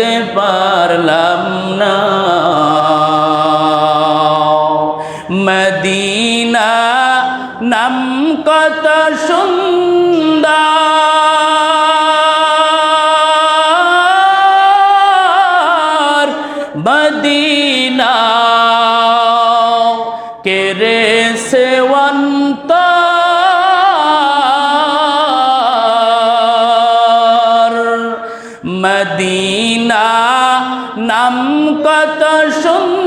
দেখতে পারলাম না। মদিনা নাম কত সুন্দর। মদিনা কেরে সেবন্ত মদিনা নাম কত সুন্দর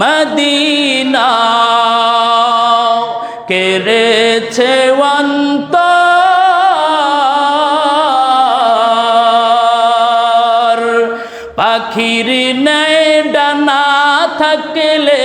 মদিনা কেড়েছে অন্তর। পাখির নেই ডানা থাকলে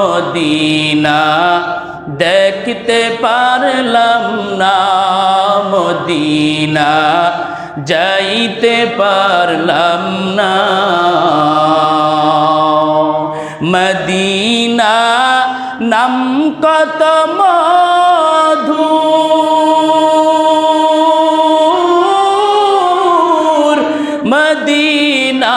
মদিনা দেখতে পারলাম না মদিনা যাইতে পারলাম না। মদিনা নাম কত মধুর মদিনা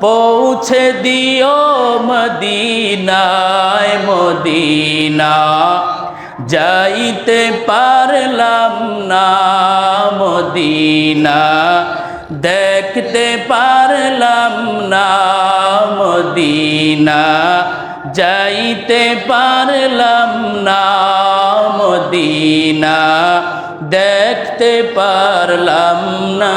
পৌঁছে দিও মদিনায় মদিনা। যাইতে পারলাম না মদিনা। দেখতে পারলাম না মদিনা। যাইতে পারলাম না মদিনা। দেখতে পারলাম না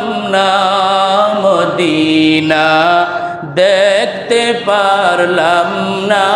মদিনা দেখতে পারলাম না।